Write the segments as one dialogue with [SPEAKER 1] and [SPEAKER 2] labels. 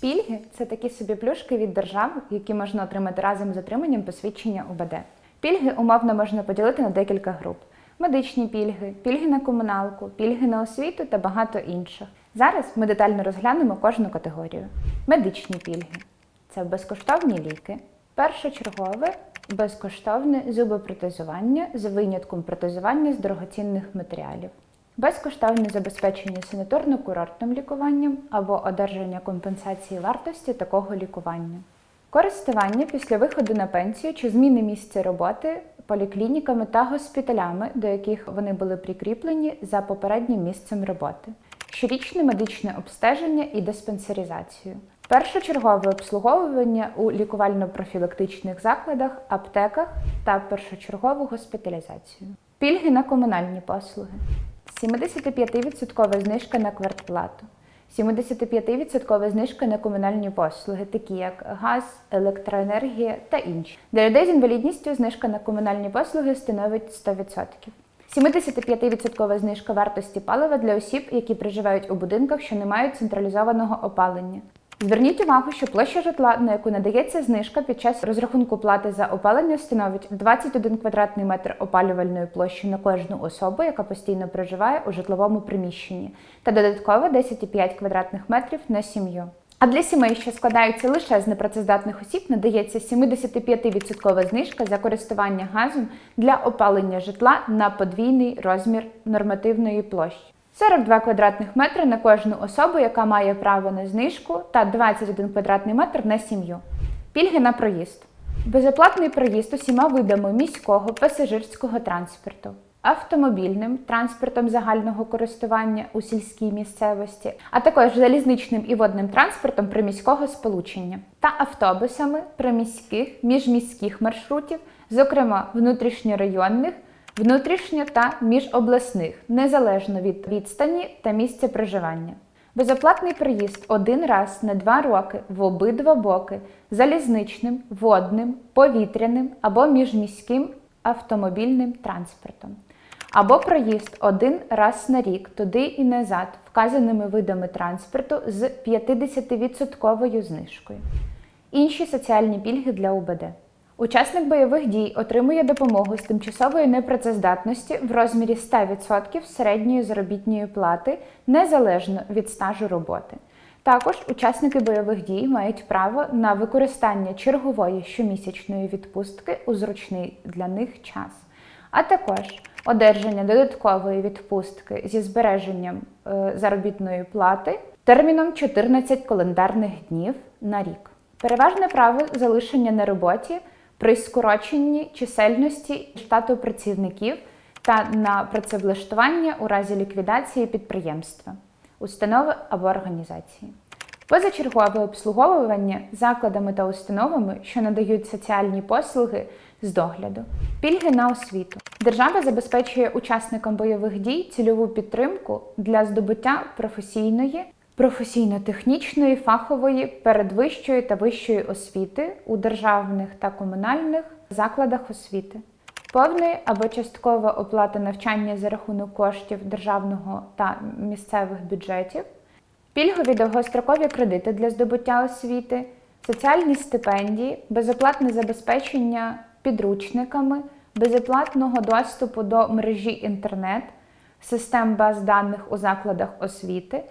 [SPEAKER 1] Пільги це такі собі плюшки від держави, які можна отримати разом з отриманням посвідчення УБД. Пільги умовно можна поділити на декілька груп: медичні пільги, пільги на комуналку, пільги на освіту та багато інших. Зараз ми детально розглянемо кожну категорію. Медичні пільги це безкоштовні ліки, першочергове безкоштовне зубопротезування з винятком протезування з дорогоцінних матеріалів. Безкоштовне забезпечення санаторно-курортним лікуванням або одержання компенсації вартості такого лікування. Користування після виходу на пенсію чи зміни місця роботи поліклініками та госпіталями, до яких вони були прикріплені за попереднім місцем роботи. Щорічне медичне обстеження і диспансеризацію. Першочергове обслуговування у лікувально-профілактичних закладах, аптеках та першочергову госпіталізацію. Пільги на комунальні послуги. 75% знижка на квартплату. 75% знижка на комунальні послуги, такі як газ, електроенергія та інші. Для людей з інвалідністю знижка на комунальні послуги становить 100%. 75% знижка вартості палива для осіб, які проживають у будинках, що не мають централізованого опалення. Зверніть увагу, що площа житла, на яку надається знижка під час розрахунку плати за опалення, становить 21 квадратний метр опалювальної площі на кожну особу, яка постійно проживає у житловому приміщенні, та додатково 10,5 квадратних метрів на сім'ю. А для сімей, що складаються лише з непрацездатних осіб, надається 75% знижка за користування газом для опалення житла на подвійний розмір нормативної площі. 42 квадратних метри на кожну особу, яка має право на знижку, та 21 квадратний метр на сім'ю. Пільги на проїзд. Безоплатний проїзд усіма видами міського пасажирського транспорту, автомобільним транспортом загального користування у сільській місцевості, а також залізничним і водним транспортом приміського сполучення та автобусами приміських міжміських маршрутів, зокрема внутрішньорайонних внутрішньо та міжобласних, незалежно від відстані та місця проживання. Безоплатний проїзд один раз на два роки в обидва боки залізничним, водним, повітряним або міжміським автомобільним транспортом. Або проїзд один раз на рік туди і назад вказаними видами транспорту з 50% знижкою. Інші соціальні пільги для УБД. Учасник бойових дій отримує допомогу з тимчасової непрацездатності в розмірі 100% середньої заробітної плати незалежно від стажу роботи. Також учасники бойових дій мають право на використання чергової щомісячної відпустки у зручний для них час, а також одержання додаткової відпустки зі збереженням е, заробітної плати терміном 14 календарних днів на рік. Переважне право залишення на роботі при скороченні чисельності штату працівників та на працевлаштування у разі ліквідації підприємства, установи або організації. Позачергове обслуговування закладами та установами, що надають соціальні послуги з догляду, пільги на освіту. Держава забезпечує учасникам бойових дій цільову підтримку для здобуття професійної професійно-технічної, фахової, передвищої та вищої освіти у державних та комунальних закладах освіти, повної або часткова оплата навчання за рахунок коштів державного та місцевих бюджетів, пільгові довгострокові кредити для здобуття освіти, соціальні стипендії, безоплатне забезпечення підручниками, безоплатного доступу до мережі інтернет, систем баз даних у закладах освіти.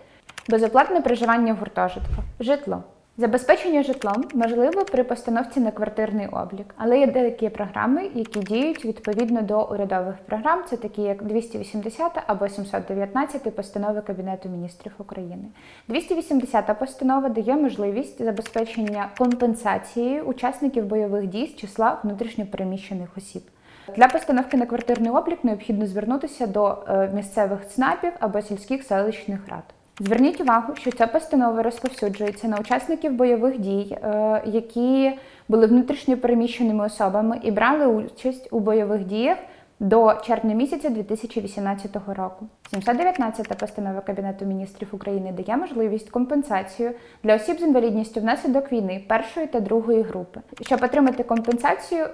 [SPEAKER 1] Безоплатне проживання в гуртожитках. Житло. Забезпечення житлом можливо при постановці на квартирний облік, але є деякі програми, які діють відповідно до урядових програм. Це такі як 280 або 719 постанови Кабінету міністрів України. 280 постанова дає можливість забезпечення компенсацією учасників бойових дій з числа внутрішньопереміщених осіб. Для постановки на квартирний облік необхідно звернутися до е, місцевих ЦНАПів або сільських селищних рад. Зверніть увагу, що ця постанова розповсюджується на учасників бойових дій, е, які були внутрішньо переміщеними особами і брали участь у бойових діях до червня місяця 2018 року. 719 постанова Кабінету міністрів України дає можливість компенсацію для осіб з інвалідністю внаслідок війни першої та другої групи. Щоб отримати компенсацію,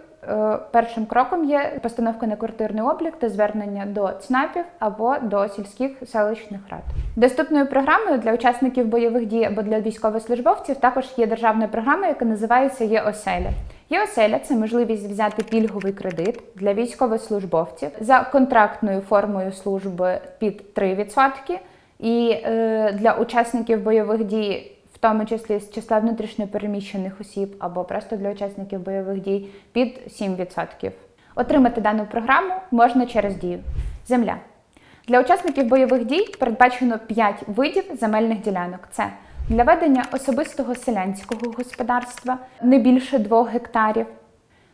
[SPEAKER 1] першим кроком є постановка на квартирний облік та звернення до ЦНАПів або до сільських селищних рад. Доступною програмою для учасників бойових дій або для військовослужбовців також є державна програма, яка називається Є оселя. Є оселя це можливість взяти пільговий кредит для військовослужбовців за контрактною формою служби під 3% і е, для учасників бойових дій, тому числі з числа внутрішньопереміщених осіб або просто для учасників бойових дій під 7%. Отримати дану програму можна через дію. Земля. Для учасників бойових дій передбачено 5 видів земельних ділянок. Це для ведення особистого селянського господарства не більше 2 гектарів,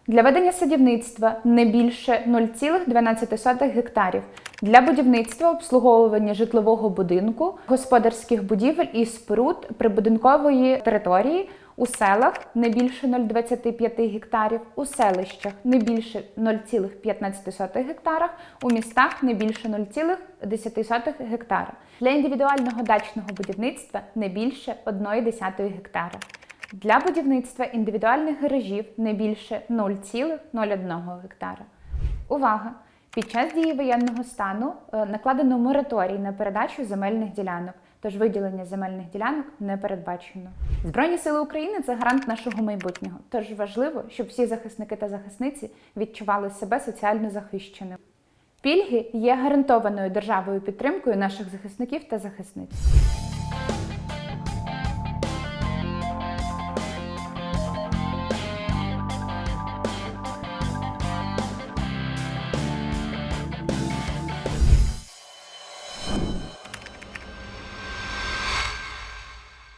[SPEAKER 1] для ведення садівництва не більше 0,12 гектарів, для будівництва обслуговування житлового будинку, господарських будівель і споруд прибудинкової території у селах не більше 0,25 гектарів, у селищах не більше 0,15 гектарах, у містах не більше 0,10 гектара. Для індивідуального дачного будівництва не більше 1,1 гектара. Для будівництва індивідуальних гаражів не більше 0,01 гектара. Увага! Під час дії воєнного стану е, накладено мораторій на передачу земельних ділянок, тож виділення земельних ділянок не передбачено. Збройні сили України це гарант нашого майбутнього. Тож важливо, щоб всі захисники та захисниці відчували себе соціально захищеними. Пільги є гарантованою державою підтримкою наших захисників та захисниць.